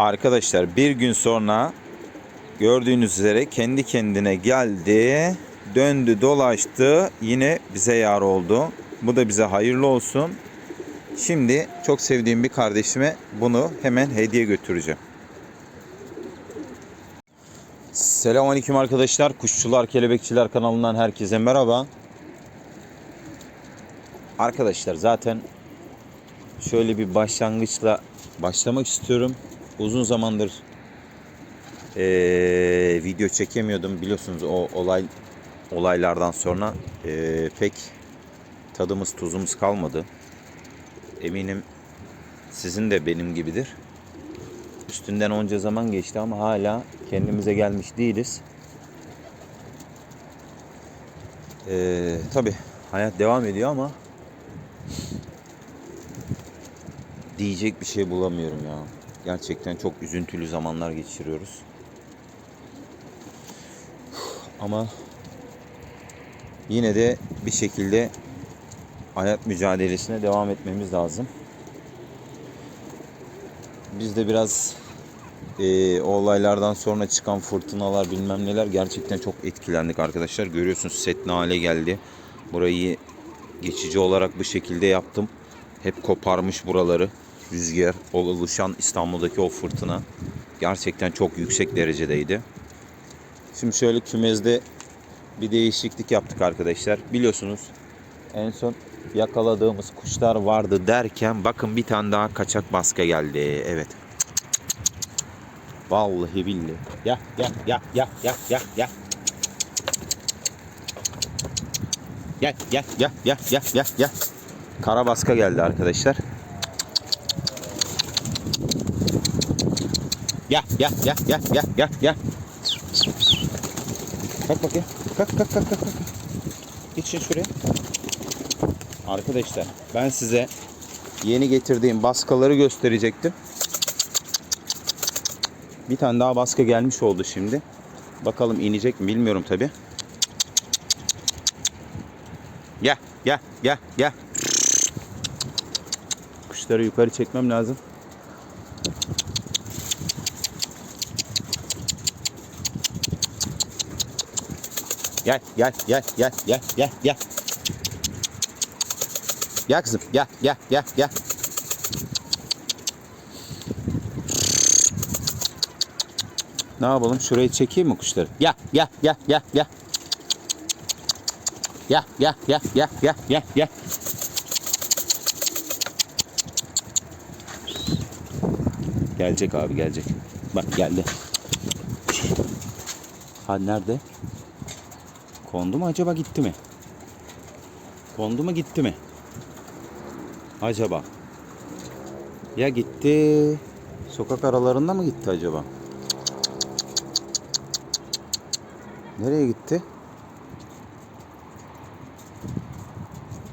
Arkadaşlar bir gün sonra gördüğünüz üzere kendi kendine geldi. Döndü dolaştı. Yine bize yar oldu. Bu da bize hayırlı olsun. Şimdi çok sevdiğim bir kardeşime bunu hemen hediye götüreceğim. Selamünaleyküm arkadaşlar. Kuşçular Kelebekçiler kanalından herkese merhaba. Arkadaşlar zaten şöyle bir başlangıçla başlamak istiyorum. Uzun zamandır eee, video çekemiyordum. Biliyorsunuz o olay olaylardan sonra eee, pek tadımız tuzumuz kalmadı. Eminim sizin de benim gibidir. Üstünden onca zaman geçti ama hala kendimize gelmiş değiliz. Ee, Tabi hayat devam ediyor ama diyecek bir şey bulamıyorum ya. Gerçekten çok üzüntülü zamanlar geçiriyoruz. Ama yine de bir şekilde hayat mücadelesine devam etmemiz lazım. Biz de biraz e, o olaylardan sonra çıkan fırtınalar bilmem neler gerçekten çok etkilendik arkadaşlar. Görüyorsunuz set ne hale geldi. Burayı geçici olarak bu şekilde yaptım. Hep koparmış buraları. Rüzgar, oluşan İstanbul'daki o fırtına gerçekten çok yüksek derecedeydi. Şimdi şöyle kümezde bir değişiklik yaptık arkadaşlar. Biliyorsunuz en son yakaladığımız kuşlar vardı derken bakın bir tane daha kaçak baska geldi. Evet. Vallahi billahi. Ya ya ya ya ya ya ya. Gel gel gel gel gel gel gel. Kara baska geldi arkadaşlar. Gel gel gel gel gel gel gel. Kalk bakayım. Kalk kalk kalk kalk. Geçin şuraya. Arkadaşlar ben size yeni getirdiğim baskaları gösterecektim. Bir tane daha baska gelmiş oldu şimdi. Bakalım inecek mi bilmiyorum tabi. Gel gel gel gel. Kuşları yukarı çekmem lazım. Gel gel gel gel gel gel gel. Gel kızım gel gel gel gel. Ne yapalım? Şurayı çekeyim mi kuşları? Gel gel gel gel gel. Gel gel gel gel gel gel gel. Gelecek abi gelecek. Bak geldi. Ha nerede? Kondu mu acaba gitti mi? Kondu mu gitti mi? Acaba? Ya gitti. Sokak aralarında mı gitti acaba? Nereye gitti?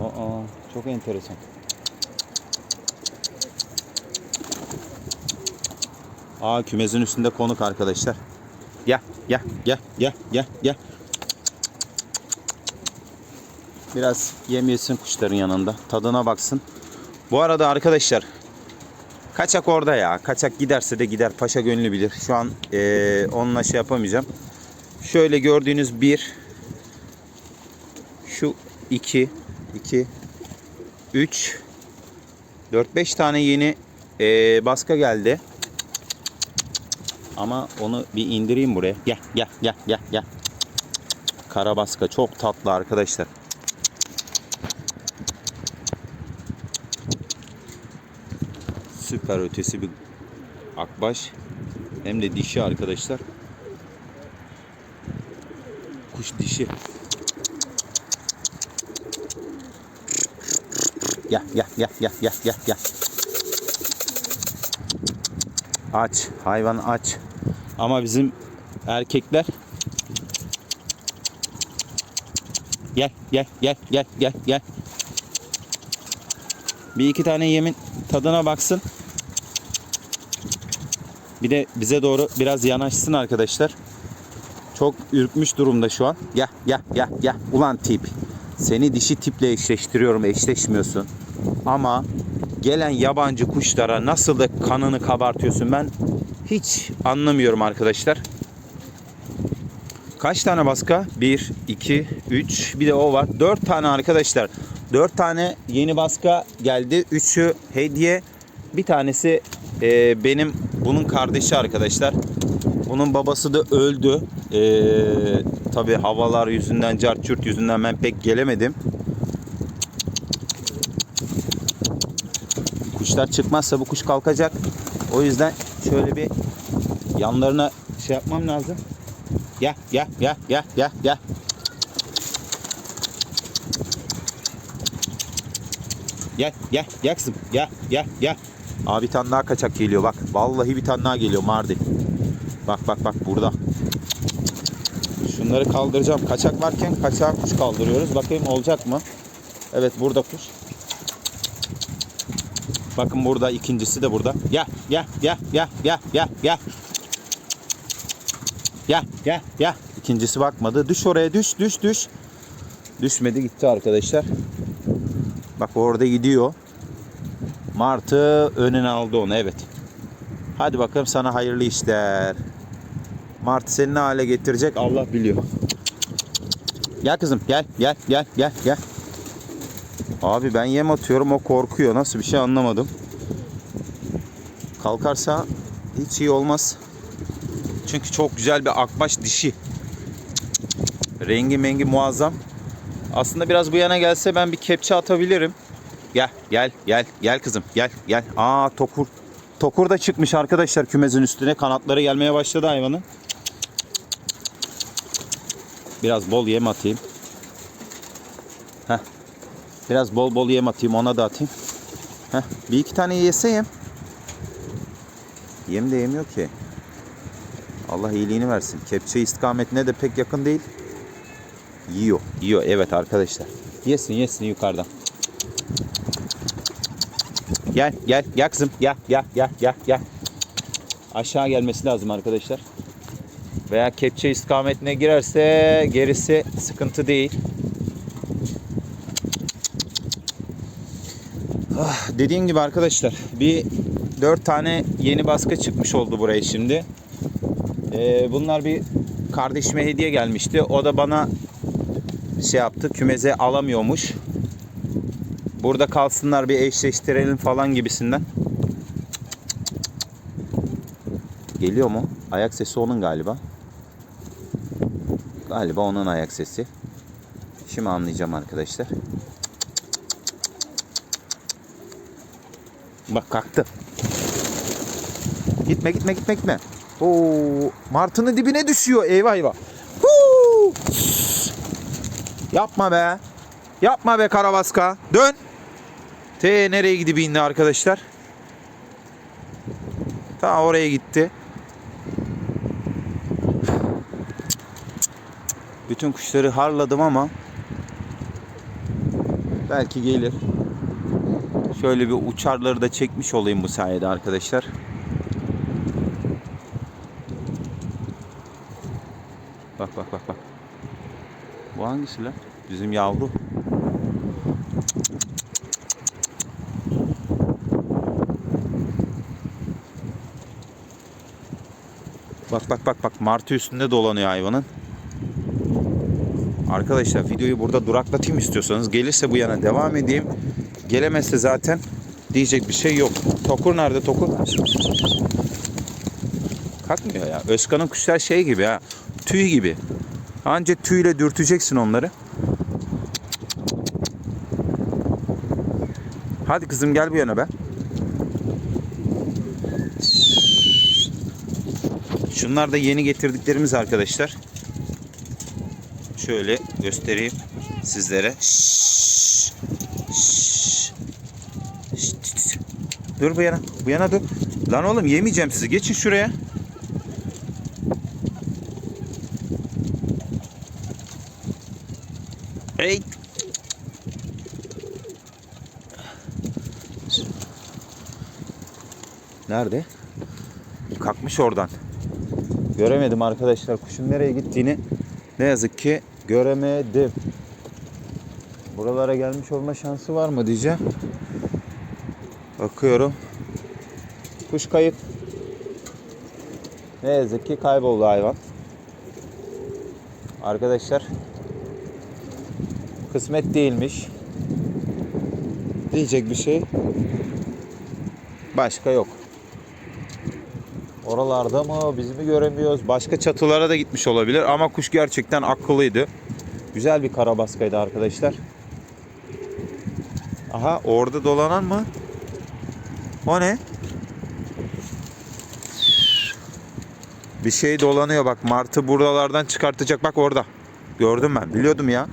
Aa, çok enteresan. Aa kümezin üstünde konuk arkadaşlar. Gel, gel, gel, gel, gel, gel. Biraz yem yesin kuşların yanında. Tadına baksın. Bu arada arkadaşlar kaçak orada ya. Kaçak giderse de gider. Paşa gönlü bilir. Şu an eee, onunla şey yapamayacağım. Şöyle gördüğünüz bir şu iki iki üç dört beş tane yeni eee, baska geldi. Ama onu bir indireyim buraya. Gel gel gel gel gel. Karabaska çok tatlı arkadaşlar. Süper ötesi bir akbaş. Hem de dişi arkadaşlar. Kuş dişi. Gel gel gel gel gel gel gel. Aç. Hayvan aç. Ama bizim erkekler Gel gel gel gel gel gel. Bir iki tane yemin tadına baksın. Bir de bize doğru biraz yanaşsın arkadaşlar. Çok ürkmüş durumda şu an. Gel gel gel gel. Ulan tip. Seni dişi tiple eşleştiriyorum. Eşleşmiyorsun. Ama gelen yabancı kuşlara nasıl da kanını kabartıyorsun ben hiç anlamıyorum arkadaşlar. Kaç tane baska? 1, 2, 3 bir de o var. 4 tane arkadaşlar. 4 tane yeni baska geldi. 3'ü hediye. Bir tanesi e, benim bunun kardeşi arkadaşlar. Bunun babası da öldü. E, Tabi havalar yüzünden, carçurt yüzünden ben pek gelemedim. Kuşlar çıkmazsa bu kuş kalkacak. O yüzden şöyle bir yanlarına şey yapmam lazım. Gel gel gel gel gel gel. Gel gel gel kızım gel gel gel. Abi bir tane daha kaçak geliyor bak. Vallahi bir tane daha geliyor Mardin. Bak bak bak burada. Şunları kaldıracağım. Kaçak varken kaçağa kuş kaldırıyoruz. Bakayım olacak mı? Evet burada kuş. Bakın burada ikincisi de burada. Gel gel gel gel gel gel gel. Gel gel gel. İkincisi bakmadı. Düş oraya düş düş düş. Düşmedi gitti arkadaşlar. Bak orada gidiyor. Martı önüne aldı onu evet. Hadi bakalım sana hayırlı işler. Martı seni ne hale getirecek Allah biliyor. Gel kızım gel gel gel gel gel. Abi ben yem atıyorum o korkuyor. Nasıl bir şey anlamadım. Kalkarsa hiç iyi olmaz. Çünkü çok güzel bir akbaş dişi. Rengi mengi muazzam. Aslında biraz bu yana gelse ben bir kepçe atabilirim. Gel gel gel gel kızım gel gel. Aa tokur. Tokur da çıkmış arkadaşlar kümesin üstüne. Kanatları gelmeye başladı hayvanın. Biraz bol yem atayım. Heh. Biraz bol bol yem atayım ona da atayım. Heh. Bir iki tane yese yem. Yem de yemiyor ki. Allah iyiliğini versin. Kepçe istikametine de pek yakın değil. Yiyor. Yiyor. Evet arkadaşlar. Yesin yesin yukarıdan. Gel gel gel kızım. Gel gel gel gel gel. Aşağı gelmesi lazım arkadaşlar. Veya kepçe istikametine girerse gerisi sıkıntı değil. Ah, dediğim gibi arkadaşlar bir 4 tane yeni baskı çıkmış oldu buraya şimdi. Ee, bunlar bir kardeşime hediye gelmişti. O da bana şey yaptı kümeze alamıyormuş. Burada kalsınlar bir eşleştirelim falan gibisinden. Geliyor mu? Ayak sesi onun galiba. Galiba onun ayak sesi. Şimdi anlayacağım arkadaşlar. Bak kalktı. Gitme gitme gitme gitme. Oo, martının dibine düşüyor. Eyvah eyvah. Yapma be. Yapma be Karabaska. Dön. T nereye gidip indi arkadaşlar? Ta oraya gitti. Bütün kuşları harladım ama belki gelir. Şöyle bir uçarları da çekmiş olayım bu sayede arkadaşlar. Bak bak bak bak. Bu hangisi lan? Bizim yavru. Bak bak bak bak martı üstünde dolanıyor hayvanın. Arkadaşlar videoyu burada duraklatayım istiyorsanız gelirse bu yana devam edeyim. Gelemezse zaten diyecek bir şey yok. Tokur nerede Tokur? Kalkmıyor ya. Özkan'ın kuşlar şey gibi ha. Tüy gibi. Anca tüyle dürteceksin onları. Hadi kızım gel bu yana be. Şunlar da yeni getirdiklerimiz arkadaşlar. Şöyle göstereyim sizlere. Dur bu yana. Bu yana dur. Lan oğlum yemeyeceğim sizi. Geçin şuraya. Hey. Nerede? Kalkmış oradan. Göremedim arkadaşlar kuşun nereye gittiğini. Ne yazık ki göremedim. Buralara gelmiş olma şansı var mı diyeceğim. Bakıyorum. Kuş kayıp. Ne yazık ki kayboldu hayvan. Arkadaşlar kısmet değilmiş. Diyecek bir şey başka yok. Oralarda mı biz mi göremiyoruz? Başka çatılara da gitmiş olabilir ama kuş gerçekten akıllıydı. Güzel bir karabaskaydı arkadaşlar. Aha orada dolanan mı? O ne? Bir şey dolanıyor bak. Martı buralardan çıkartacak. Bak orada. Gördüm ben. Biliyordum ya.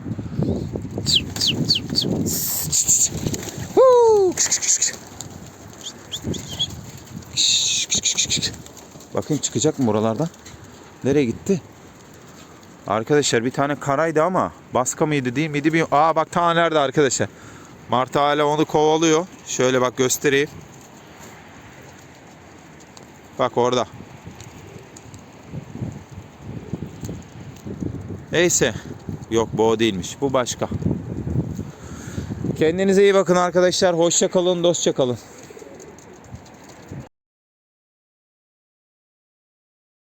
Bakın çıkacak mı buralardan? Nereye gitti? Arkadaşlar bir tane karaydı ama baska mıydı değil miydi? Bir... Aa bak ta nerede arkadaşlar? Martı hala onu kovalıyor. Şöyle bak göstereyim. Bak orada. Neyse. Yok bu o değilmiş. Bu başka. Kendinize iyi bakın arkadaşlar. Hoşça kalın, dostça kalın.